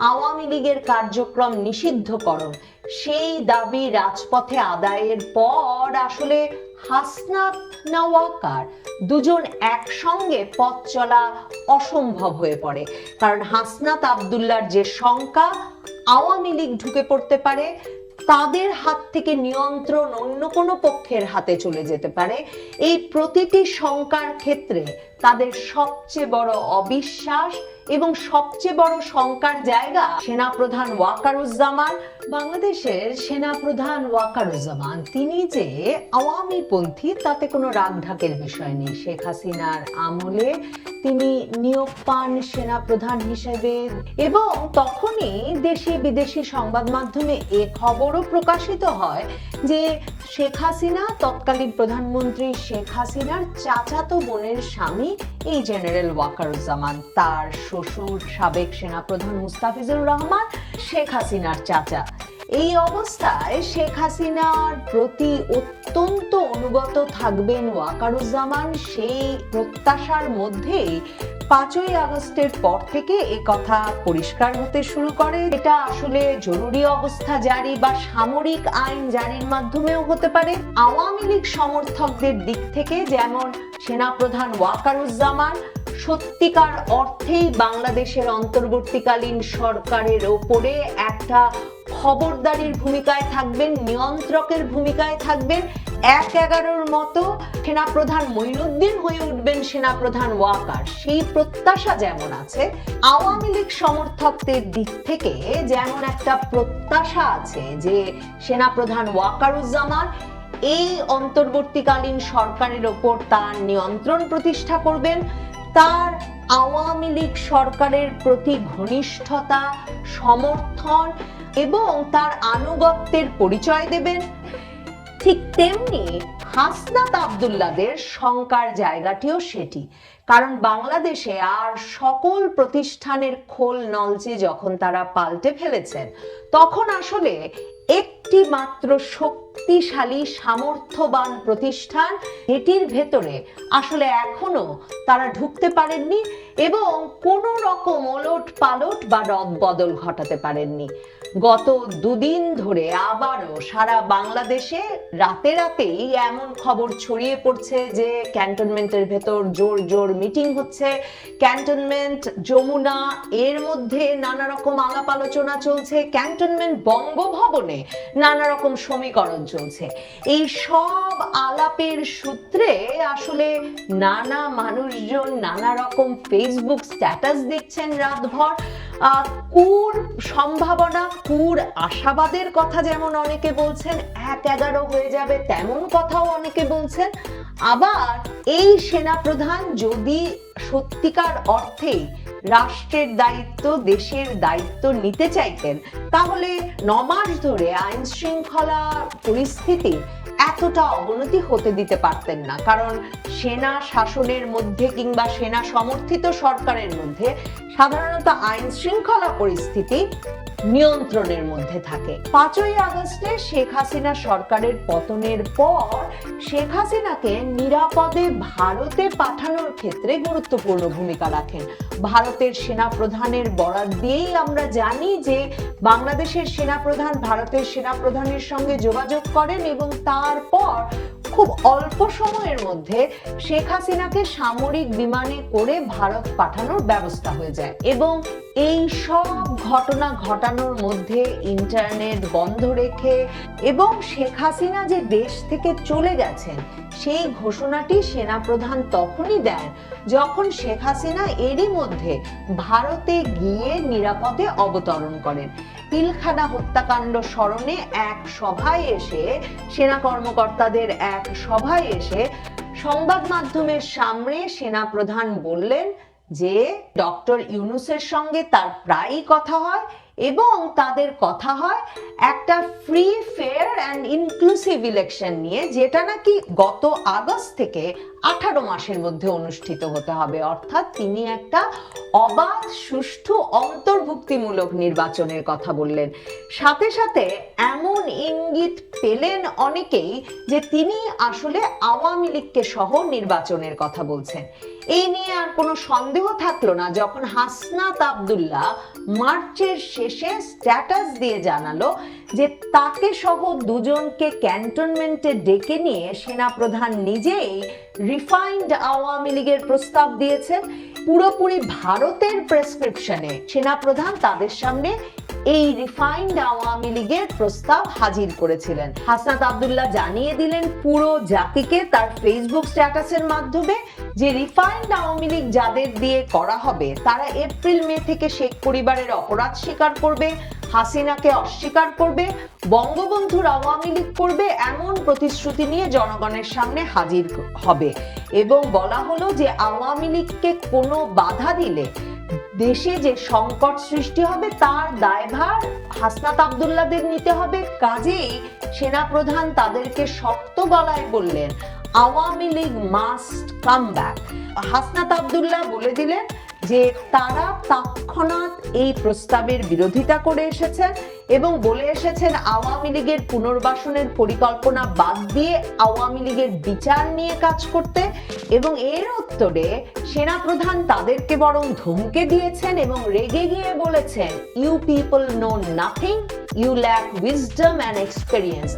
আওয়ামী লীগের কার্যক্রম নিষিদ্ধকরণ। সেই দাবি রাজপথে আদায়ের পর আসলে হাসনাত নওয়াকার দুজন একসঙ্গে পথ চলা অসম্ভব হয়ে পড়ে। কারণ হাসনাত আবদুল্লার যে শঙ্কা, আওয়ামী লীগ ঢুকে পড়তে পারে, তাদের হাত থেকে নিয়ন্ত্রণ অন্য কোনো পক্ষের হাতে চলে যেতে পারে। এই প্রতিটি শঙ্কার ক্ষেত্রে তাদের সবচেয়ে বড় অবিশ্বাস এবং সবচেয়ে বড় শঙ্কার জায়গা সেনাপ্রধান ওয়াকারুজ্জামান, বাংলাদেশের সেনাপ্রধান ওয়াকারুজ্জামান। তিনি যে আওয়ামী পন্থী তাতে কোনো রাগ ঢাকের বিষয় নেই। শেখ হাসিনার আমলে তিনি নিয়োগ পান সেনাপ্রধান হিসেবে এবং তখনই দেশি বিদেশি সংবাদ মাধ্যমে এ খবরও প্রকাশিত হয় যে শেখ হাসিনা, তৎকালীন প্রধানমন্ত্রী শেখ হাসিনার চাচাতো বোনের স্বামী এই জেনারেল ওয়াকারুজ্জামান, তার শ্বশুর সাবেক সেনাপ্রধান মুস্তাফিজুর রহমান, শেখ হাসিনার চাচা। এই অবস্থায় শেখ হাসিনার প্রতি অত্যন্ত অনুগত থাকবেন ওয়াকারুজ্জামান। সেই প্রত্যাশার মধ্যেই পাঁচই আগস্টের পর থেকে এ কথা পরিষ্কার হতে শুরু করে। এটা আসলে জরুরি অবস্থা জারি বা সামরিক আইন জারির মাধ্যমেও হতে পারে। আওয়ামী লীগ সমর্থকদের দিক থেকে যেমন সেনাপ্রধান ওয়াকারুজ্জামান, সত্যিকার অর্থেই বাংলাদেশের অন্তর্বর্তীকালীন সরকারের ওপরে একটা খবরদারির ভূমিকায় থাকবেন, নিয়ন্ত্রকের ভূমিকায় থাকবেন। এক এগারোর মতো সেনাপ্রধান মঈনুদ্দিন হয়ে উঠবেন সেনাপ্রধান ওয়াকার। সেই প্রত্যাশা যেমন আছে, আওয়ামী লীগ সমর্থকদের দিক থেকে যেমন একটা প্রত্যাশা আছে যে সেনাপ্রধান ওয়াকারুজ্জামান এই অন্তর্বর্তীকালীন সরকারের ওপর তার নিয়ন্ত্রণ প্রতিষ্ঠা করবেন। তার আওয়ামী লীগ সরকারের প্রতি ঘনিষ্ঠতা, সমর্থন এবং তার আনুগত্যের পরিচয় দেবেন। ঠিক তেমনি হাসনাত আবদুল্লাদের শঙ্কার জায়গাটিও সেটি। কারণ বাংলাদেশে আর সকল প্রতিষ্ঠানের খোল নলচে যখন তারা পাল্টে ফেলেছেন, তখন আসলে একটি মাত্র শক্তিশালী, সামর্থ্যবান প্রতিষ্ঠান এটির ভেতরে আসলে এখনও তারা ঢুকতে পারেননি এবং কোনো রকম ওলট পালট বা রদ বদল ঘটাতে পারেননি। গত দুদিন ধরে আবারও সারা বাংলাদেশে রাতে রাতেই এমন খবর ছড়িয়ে পড়ছে যে ক্যান্টনমেন্টের ভেতর জোর জোর মিটিং হচ্ছে। ক্যান্টনমেন্ট যমুনা, এর মধ্যে নানা রকম আলাপ আলোচনা চলছে। ক্যান্টনমেন্ট বঙ্গভবনে নানা রকম সমীকরণ চলছে। এই সব আলাপের সূত্রে আসলে নানা মানুষজন নানা রকম ফেসবুক স্ট্যাটাস দেখছেন রাতভর। কুর সম্ভাবনা, কুর আশাবাদের কথা যেমন অনেকে বলছেন, এক এগারো হয়ে যাবে তেমন কথাও অনেকে বলছেন। আবার এই সেনাপ্রধান যদি সত্যিকার অর্থেই রাষ্ট্রের দায়িত্ব, দেশের দায়িত্ব নিতে চাইতেন, তাহলে নমাস ধরে আইন শৃঙ্খলা পরিস্থিতি এতটা অবনতি হতে দিতে পারতেন না। কারণ সেনা শাসনের মধ্যে কিংবা সেনা সমর্থিত সরকারের মধ্যে সাধারণত আইন শৃঙ্খলা পরিস্থিতি নিয়ন্ত্রণের মধ্যে থাকে। পাঁচই আগস্টে শেখ হাসিনা সরকারের পতনের পর শেখ হাসিনাকে নিরাপদে ভারতে পাঠানোর ক্ষেত্রে গুরুত্বপূর্ণ ভূমিকা রাখেন। ভারতের সেনা প্রধানের বরাত দিয়েই আমরা জানি যে বাংলাদেশের সেনা প্রধান ভারতের সেনা প্রধানের সঙ্গে যোগাযোগ করেন এবং তারপর খুব অল্প সময়ের মধ্যে শেখ হাসিনাকে সামরিক বিমানে করে ভারত পাঠানোর ব্যবস্থা হয়ে যায়। এবং এই সব ঘটনা ঘটানোর মধ্যে ইন্টারনেট বন্ধ রেখে এবং শেখ হাসিনা যে দেশ থেকে চলে গেছেন, সেই ঘোষণাটি সেনাপ্রধান তখনই দেন যখন শেখ হাসিনা এরই মধ্যে ভারতে গিয়ে নিরাপদে অবতরণ করেন। পিলখানা হত্যাকাণ্ড স্মরণে এক সভায় এসে, সেনা কর্মকর্তাদের এক সভায় এসে সংবাদ মাধ্যমের সামনে সেনা প্রধান বললেন যে, ডক্টর ইউনুসের সঙ্গে তার প্রায়ই কথা হয়। এবং তাদের কথা হয় একটা free fair and inclusive election নিয়ে, যেটা নাকি গত আগস্ট থেকে আঠারো মাসের মধ্যে অনুষ্ঠিত হতে হবে। অর্থাৎ তিনি একটা অবাধ, সুষ্ঠু, অন্তর্ভুক্তিমূলক নির্বাচনের কথা বললেন। সাথে সাথে এমন পেলেন অনেকেই যে তিনি আসলে আওয়ামী লীগকে সহ নির্বাচনের কথা বলছেন। এই নিয়ে আর কোনো সন্দেহ থাকল না, যখন হাসনাত আব্দুল্লাহ মার্চের শেষে স্ট্যাটাস দিয়ে জানালো যে তাকে সহ দুজনকে ক্যান্টনমেন্টে ডেকে নিয়ে সেনাপ্রধান নিজেই রিফাইন্ড আওয়ামী লীগের প্রস্তাব দিয়েছেন। পুরোপুরি ভারতের প্রেসক্রিপশনে সেনাপ্রধান তাদের সামনে এই রিফাইন্ড আওয়ামী লীগের প্রস্তাব হাজির করেছিলেন। হাসনাত আব্দুল্লাহ জানিয়ে দিলেন, পুরো জাতিকে তার ফেসবুক স্ট্যাটাসের মাধ্যমে যে রিফাইন্ড আওয়ামী লীগ যাদের দিয়ে করা হবে, তারা এপ্রিল মে থেকে শেখ পরিবারের অপরাধ স্বীকার করবে, হাসিনাকে অস্বীকার করবে, বঙ্গবন্ধুর আওয়ামী লীগ করবে, এমন প্রতিশ্রুতি নিয়ে জনগণের সামনে হাজির হবে। এবং বলা হলো যে আওয়ামী লীগকে কোনো বাধা দিলে দেশে যে সংকট সৃষ্টি হবে, তার দায়ভার হাসনাত আবদুল্লাদের নিতে হবে। কাজেই সেনাপ্রধান তাদেরকে শক্ত গলায় বললেন, Awami League must come back Hasnat Abdullah বলে দিলেন যে তারা তৎক্ষণাৎ এই প্রস্তাবের বিরোধিতা করে এসেছেন এবং বলে এসেছেন আওয়ামী লীগের পুনর্বাসনের পরিকল্পনা বাদ দিয়ে আওয়ামী লীগের বিচার নিয়ে কাজ করতে এবং এর উত্তরে সেনাপ্রধান তাদেরকে বরং ধমকে দিয়েছেন এবং রেগে গিয়ে বলেছেন you people know nothing you lack wisdom and experience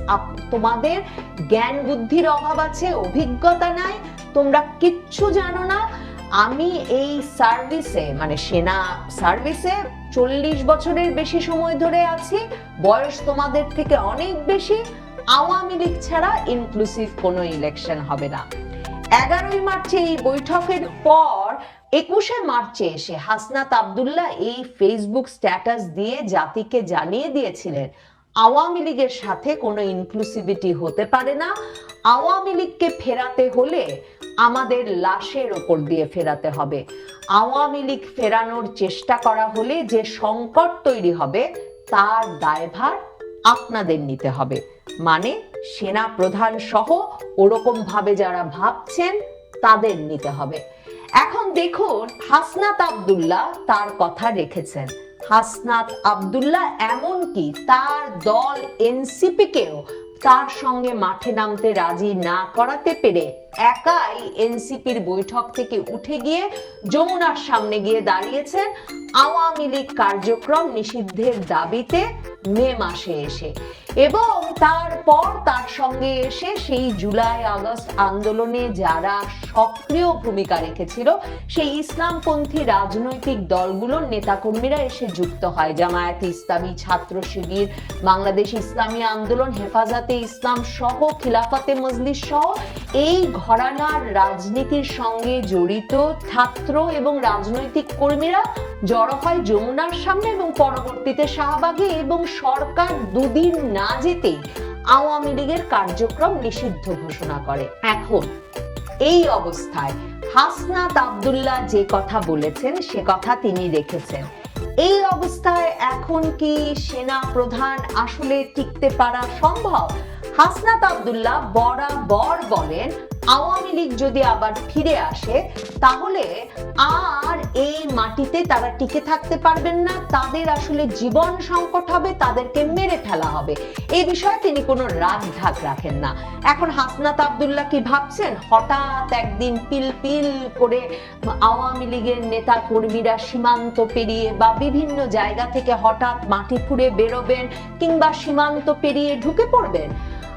তোমাদের জ্ঞান বুদ্ধির অভাব আছে, অভিজ্ঞতা নাই, তোমরা কিচ্ছু জানো না আমি এই সার্ভিসে মানে সেনা সার্ভিসে চল্লিশ বছরের বেশি সময় ধরে আছি। বয়স তোমাদের থেকে অনেক বেশি। আওয়ামী লীগ ছাড়া ইনক্লুসিভ কোনো ইলেকশন হবে না। এগারোই মার্চে এই বৈঠকের পর একুশে মার্চে এসে হাসনাত আবদুল্লাহ এই ফেসবুক স্ট্যাটাস দিয়ে জাতিকে জানিয়ে দিয়েছিলেন, আওয়ামী লীগের সাথে কোনো ইনক্লুসিভিটি হতে পারে না। আওয়ামী লীগকে ফেরাতে হলে আমাদের লাশের ওপর দিয়ে ফেরাতে হবে। আওয়ামী লীগ ফেরানোর চেষ্টা করা হলে যে সংকট তৈরি হবে, তার দায়ভার আপনাদের নিতে হবে। মানে সেনা প্রধান সহ ওরকম ভাবে যারা ভাবছেন, তাদের নিতে হবে। এখন দেখুন, হাসনাত আবদুল্লাহ তার কথা রেখেছেন। হাসনাত আবদুল্লাহ এমনকি তার দল এনসিপিকেও তার সঙ্গে মাঠে নামতে রাজি না করাতে পেরে একাই এনসিপির বৈঠক থেকে উঠে গিয়ে যমুনার সামনে গিয়ে দাঁড়িয়েছেন আওয়ামী লীগ কার্যক্রম নিষিদ্ধের দাবিতে মে মাসে এসে। এবং তারপর তার সঙ্গে এসে সেই জুলাই আগস্ট আন্দোলনে যারা সক্রিয় ভূমিকা রেখেছিল, সেই ইসলামপন্থী রাজনৈতিক দলগুলোর নেতাকর্মীরা এসে যুক্ত হয়। জামায়াতে ইসলামী, ছাত্র শিবির, বাংলাদেশ ইসলামী আন্দোলন, হেফাজতে ইসলাম সহ, খিলাফতে মজলিস সহ এই ঘরানার রাজনীতির সঙ্গে জড়িত ছাত্র এবং রাজনৈতিক কর্মীরা জড়ো হয় যমুনার সামনে এবং পরবর্তীতে শাহবাগে এবং সরকার দুদিন না যেতেই আওয়ামী লীগের কার্যক্রম নিষিদ্ধ ঘোষণা করে। এখন এই অবস্থায় হাসনাত আবদুল্লাহ যে কথা বলেছেন, সে কথা তিনি রেখেছেন। এই অবস্থায় এখন কি সেনা প্রধান আসলে টিকতে পারা সম্ভব? হাসনাত আবদুল্লাহ বরাবর বলেন আওয়ামী লীগ যদি আবার ফিরে আসে, তাহলে আর এই মাটিতে তারা টিকে থাকতে পারবেন না। তাদের আসলে জীবন সংকট হবে, তাদেরকে মেরে ফেলা হবে। এই বিষয়ে তিনি কোনো রাগ ঢাক রাখেন না। এখন হাসনাত আবদুল্লাহ কি ভাবছেন? হঠাৎ একদিন পিল পিল করে আওয়ামী লীগের নেতা কর্মীরা সীমান্ত পেরিয়ে বা বিভিন্ন জায়গা থেকে হঠাৎ মাটি ফুঁড়ে বেরোবেন কিংবা সীমান্ত পেরিয়ে ঢুকে পড়বেন?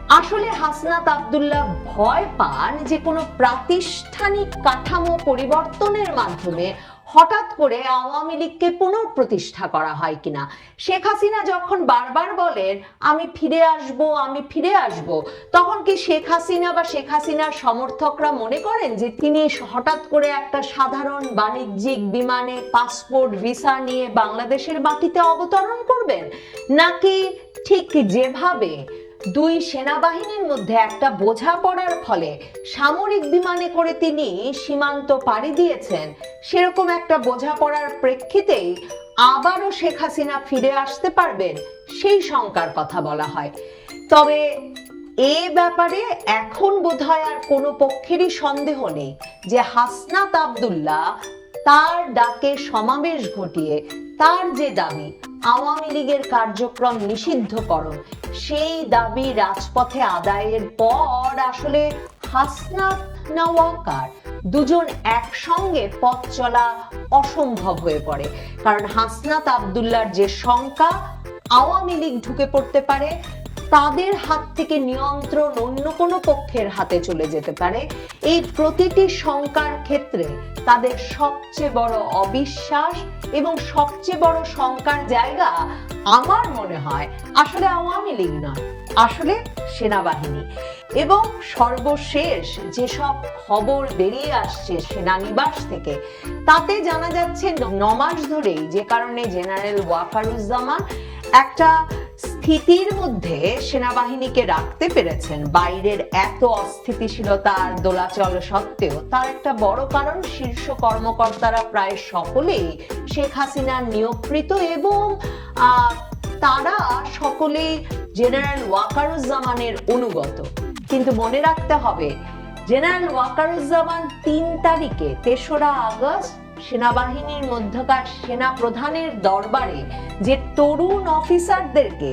আসলে হাসনাত আবদুল্লাহ ভয় পান যে কোনো প্রাতিষ্ঠানিক কাঠামো পরিবর্তনের মাধ্যমে হঠাৎ করে আওয়ামী লীগকে পুনঃপ্রতিষ্ঠা করা হয় কিনা। শেখ হাসিনা যখন বারবার বলেন, আমি ফিরে আসব, আমি ফিরে আসব, তখন কি শেখ হাসিনা বা শেখ হাসিনার সমর্থকরা মনে করেন যে তিনি হঠাৎ করে একটা সাধারণ বাণিজ্যিক বিমানে পাসপোর্ট, ভিসা নিয়ে বাংলাদেশের মাটিতে অবতরণ করবেন? নাকি ঠিক যেভাবে দুই সেনাবাহিনীর মধ্যে একটা বোঝা পড়ার ফলে সামরিক বিমানে করে তিনি সীমান্ত পাড়ি দিয়েছেন। সেরকম একটা বোঝা পড়ার প্রেক্ষিতেই আবারও শেখ হাসিনা ফিরে আসতে পারবেন, সেই শঙ্কার কথা বলা হয়। তবে এ ব্যাপারে এখন বোধহয় আর কোনো পক্ষেরই সন্দেহ নেই যে হাসনাত আবদুল্লাহ তার ডাকে সমাবেশ ঘটিয়ে তার যে দাবি, আওয়ামী লীগের কার্যক্রম নিষিদ্ধকরণ, সেই দাবি রাজপথে আদায়ের পর আসলে হাসনাত নওয়াকার দুজন একসঙ্গে পথ চলা অসম্ভব হয়ে পড়ে। কারণ হাসনাত আবদুল্লার যে শঙ্কা, আওয়ামী লীগ ঢুকে পড়তে পারে তাদের হাত থেকে নিয়ন্ত্রণ অন্য কোনো পক্ষের হাতে চলে যেতে পারে। এই প্রতিটি শঙ্কার ক্ষেত্রে তাদের সবচেয়ে বড় অবিশ্বাস এবং সবচেয়ে বড় শঙ্কার জায়গা আমার মনে হয় আসলে আওয়ামী লীগ নয়, আসলে সেনাবাহিনী। এবং সর্বশেষ যেসব খবর বেরিয়ে আসছে সেনানিবাস থেকে, তাতে জানা যাচ্ছে ন- নমাস ধরেই যে কারণে জেনারেল ওয়াকারুজ্জামান একটা স্থিতির মধ্যে সেনাবাহিনীকে রাখতে পেরেছেন। বাইরের এত অস্থিতিশীলতা আর দোলাচল সত্ত্বেও তার একটা বড় কারণ শীর্ষ কর্মকর্তারা প্রায় সকলেই শেখ হাসিনার নিয়োগকৃত এবং তারা সকলেই জেনারেল ওয়াকারুজ্জামানের অনুগত। কিন্তু মনে রাখতে হবে, জেনারেল ওয়াকারুজ্জামান তিন তারিখে তেসরা আগস্ট সেনাবাহিনীর মধ্যকার সেনা প্রধানের দরবারে যে তরুণ অফিসারদেরকে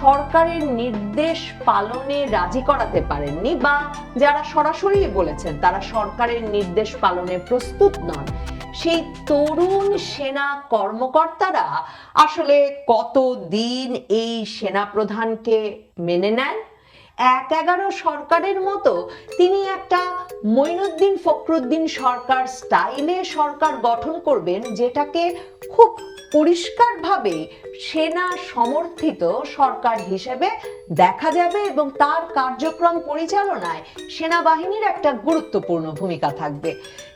সরকারের নির্দেশ পালনে রাজি করাতে পারেননি বা যারা সরাসরি বলেছেন তারা সরকারের নির্দেশ পালনে প্রস্তুত নন, সেই তরুণ সেনা কর্মকর্তারা আসলে কতদিন এই সেনা প্রধানকে মেনে নেন? এক এগারো সরকারের মতো তিনি একটা মঈনুদ্দিন ফখরুদ্দিন সরকার স্টাইলে সরকার গঠন করবেন, যেটাকে খুব পরিষ্কারভাবে সেনা সমর্থিত সরকার হিসেবে দেখা যাবে এবং তার কার্যক্রম পরিচালনায় সেনাবাহিনীর একটা গুরুত্বপূর্ণ ভূমিকা থাকবে।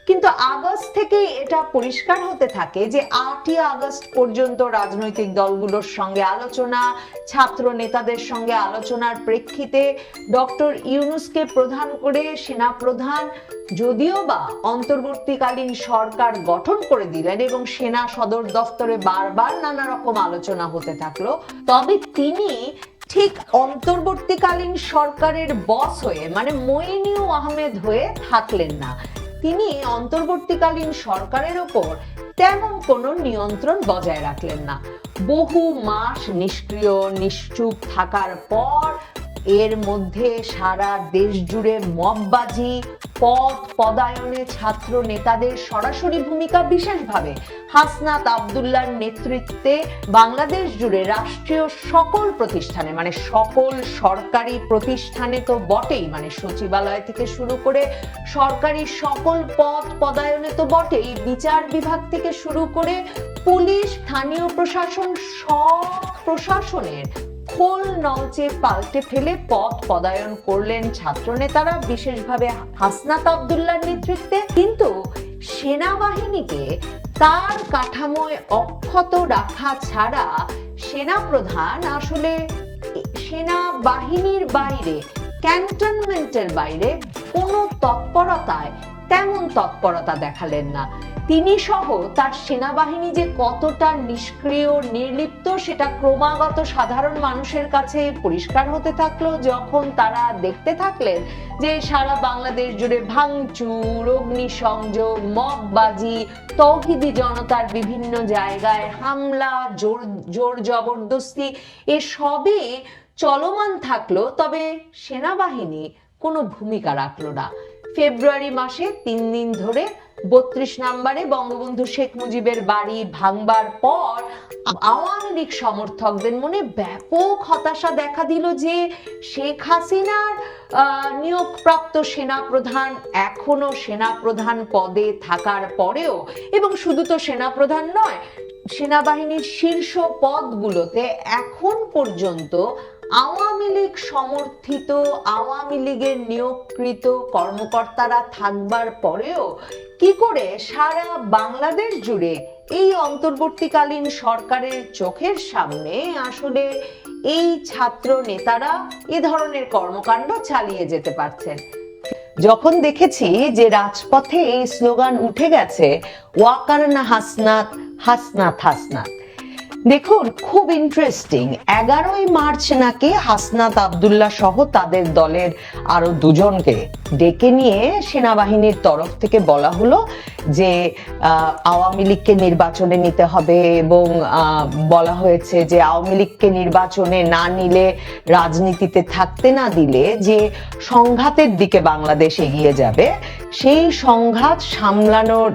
কিন্তু আগস্ট থেকে এটা পরিষ্কার হতে থাকে যে আটই আগস্ট পর্যন্ত রাজনৈতিক দলগুলোর সঙ্গে আলোচনা, ছাত্র নেতাদের সঙ্গে আলোচনার প্রেক্ষিতে ডক্টর ইউনুসকে প্রধান করে সেনা প্রধান যদিও বা অন্তর্বর্তীকালীন সরকার গঠন করে দিলেন এবং সেনা সদর দফতরে বারবার নানা রকম আলোচনা হতে থাকল, তবে তিনি ঠিক অন্তর্বর্তীকালীন সরকারের বস হয়ে মানে মইনিউ আহমেদ হয়ে থাকলেন না। তিনি অন্তর্বর্তীকালীন সরকারের ওপর তেমন কোনো নিয়ন্ত্রণ বজায় রাখলেন না। বহু মাস নিষ্ক্রিয়, নিশ্চুপ থাকার পর এর মধ্যে সারা দেশ জুড়ে মববাজি পদ পদায়নে ছাত্র নেতাদের সরাসরি ভূমিকা বিশেষভাবে। হাসনাত আবদুল্লার নেতৃত্বে বাংলাদেশ জুড়ে রাষ্ট্রীয় সকল প্রতিষ্ঠানে মানে সকল সরকারি প্রতিষ্ঠানে তো বটেই মানে সচিবালয় থেকে শুরু করে সরকারি সকল পদ পদায়নে তো বটেই, বিচার বিভাগ থেকে শুরু করে পুলিশ, স্থানীয় প্রশাসন, সব প্রশাসনের খোল নলচে পাল্টে ফেলে পথ পদায়ন করলেন ছাত্র নেতারা বিশেষভাবে হাসনাত আবদুল্লার নেতৃত্বে। কিন্তু সেনাবাহিনীকে তার কাঠামোয় অক্ষত রাখা ছাড়া সেনা প্রধান আসলে সেনাবাহিনীর বাইরে, ক্যান্টনমেন্টের বাইরে কোনো তৎপরতায় তেমন তৎপরতা দেখালেন না। তিনি সহ তার সেনাবাহিনী যে কতটা নিষ্ক্রিয়, নির্লিপ্ত, সেটা ক্রমাগত সাধারণ মানুষের কাছে পরিষ্কার হতে থাকল যখন তারা দেখতে থাকলেন যে সারা বাংলাদেশ জুড়ে ভাঙচুর, অগ্নিসংযোগ মববাজি তৌহিদি জনতার বিভিন্ন জায়গায় হামলা, জোর জোর জবরদস্তি এসবে চলমান থাকল, তবে সেনাবাহিনী কোনো ভূমিকা রাখল না। ফেব্রুয়ারি মাসে তিন দিন ধরে বত্রিশ নম্বরে বঙ্গবন্ধু শেখ মুজিবের বাড়ি ভাঙবার পর আওয়ামী লীগ সমর্থকদের মনে ব্যাপক হতাশা দেখা দিল যে শেখ হাসিনার নিয়োগপ্রাপ্ত সেনাপ্রধান এখনও সেনাপ্রধান পদে থাকার পরেও, এবং শুধু তো সেনাপ্রধান নয়, সেনাবাহিনীর শীর্ষ পদগুলোতে এখন পর্যন্ত আওয়ামী লীগ সমর্থিত, আওয়ামী লীগের নিয়োগকৃত কর্মকর্তারা থাকবার পরেও কি করে সারা বাংলাদেশ জুড়ে এই অন্তর্বর্তীকালীন সরকারের চোখের সামনে আসলে এই ছাত্র নেতারা এ ধরনের কর্মকাণ্ড চালিয়ে যেতে পারছেন? যখন দেখেছি যে রাজপথে এই স্লোগান উঠে গেছে, ওয়াকারনা হাসনাত হাসনাত হাসনাত। দেখুন, খুব ইন্টারেস্টিং এগারোই মার্চ নাকি হাসনাত আবদুল্লাহ সহ তাদের দলের আরও দুজনকে ডেকে নিয়ে সেনাবাহিনীর তরফ থেকে বলা হলো যে আওয়ামী লীগকে নির্বাচনে নিতে হবে এবং বলা হয়েছে যে, আওয়ামী লীগকে নির্বাচনে না নিলে, রাজনীতিতে থাকতে না দিলে যে সংঘাতের দিকে বাংলাদেশ এগিয়ে যাবে সেই সংঘাত সামলানোর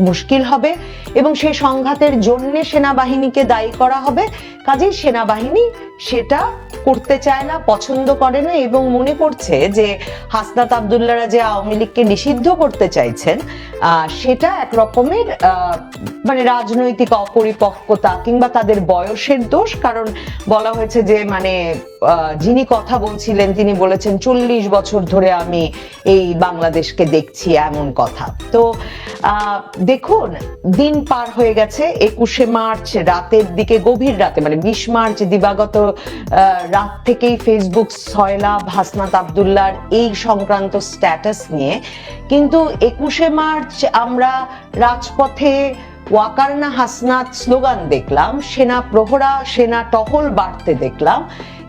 মুশকিল হবে এবং সেই সংঘাতের জন্যে সেনাবাহিনীকে দায়ী করা হবে। কাজেই সেনাবাহিনী সেটা করতে চায় না, পছন্দ করে না এবং মনে করছে যে হাসনাত আবদুল্লারা যে আওয়ামী লীগকে নিষিদ্ধ করতে চাইছেন সেটা এক রকমের মানে রাজনৈতিক অপরিপক্কতা কিংবা তাদের বয়সের দোষ। কারণ বলা হয়েছে যে মানে যিনি কথা বলছিলেন তিনি বলেছেন, চল্লিশ বছর ধরে আমি এই বাংলাদেশকে দেখছি এমন কথা। তো দেখুন, দিন পার হয়ে গেছে, একুশে মার্চ রাতের দিকে, গভীর রাতে মানে বিশ মার্চ দিবাগত রাত থেকেই ফেসবুক সয়লাভ হাসনাত আবদুল্লার এই সংক্রান্ত স্ট্যাটাস নিয়ে। কিন্তু একুশে মার্চ আমরা রাজপথে ওয়াকারনা হাসনাত স্লোগান দেখলাম, সেনা প্রহরা, সেনা টহল বাড়তে দেখলাম।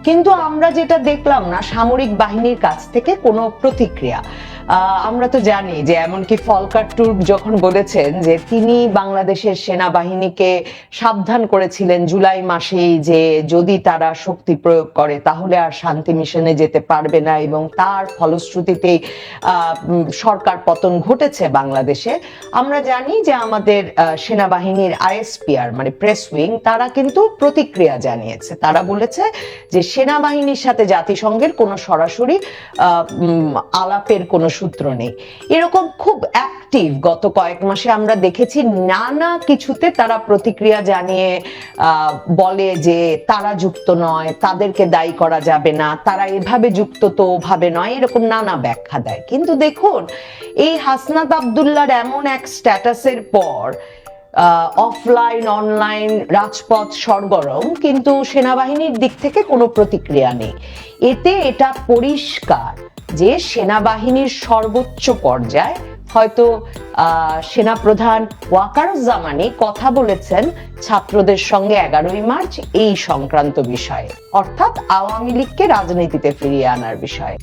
কিন্তু আমরা যেটা দেখলাম না, সামরিক বাহিনীর কাছ থেকে কোনো প্রতিক্রিয়া। আমরা তো জানি যে এমনকি ফলকার টুর্ক যখন বলেছেন যে তিনি বাংলাদেশের সেনাবাহিনীকে সাবধান করেছিলেন জুলাই মাসেই যে যদি তারা শক্তি প্রয়োগ করে, তাহলে আর শান্তি মিশনে যেতে পারবে না এবং তার ফলশ্রুতিতেই সরকার পতন ঘটেছে বাংলাদেশে। আমরা জানি যে আমাদের সেনাবাহিনীর আইএসপিআর মানে প্রেস উইং, তারা কিন্তু প্রতিক্রিয়া জানিয়েছে। তারা বলেছে যে সেনাবাহিনীর সাথে জাতিসংঘের কোনো সরাসরি আলাপের কোনো সূত্র নেই। এরকম খুব অ্যাক্টিভ গত কয়েক মাসে আমরা দেখেছি নানা কিছুতে তারা প্রতিক্রিয়া জানিয়ে বলে যে তারা যুক্ত নয়, তাদেরকে দায়ী করা যাবে না, তারা এভাবে যুক্ত তো ওভাবে নয়, এরকম নানা ব্যাখ্যা দেয়। কিন্তু দেখুন, এই হাসনাত আবদুল্লার এমন এক স্ট্যাটাসের পর অফলাইন অনলাইন রাজপথ সরগরম, কিন্তু সেনাবাহিনীর দিক থেকে কোনো প্রতিক্রিয়া নেই। এতে এটা পরিষ্কার যে সেনাবাহিনীর সর্বোচ্চ পর্যায়ে হয়তো সেনাপ্রধান ওয়াকারুজ্জামানি কথা বলেছেন ছাত্রদের সঙ্গে এগারোই মার্চ এই সংক্রান্ত বিষয়ে। অর্থাৎ আওয়ামী লীগকে রাজনীতিতে ফিরিয়ে আনার বিষয়ে।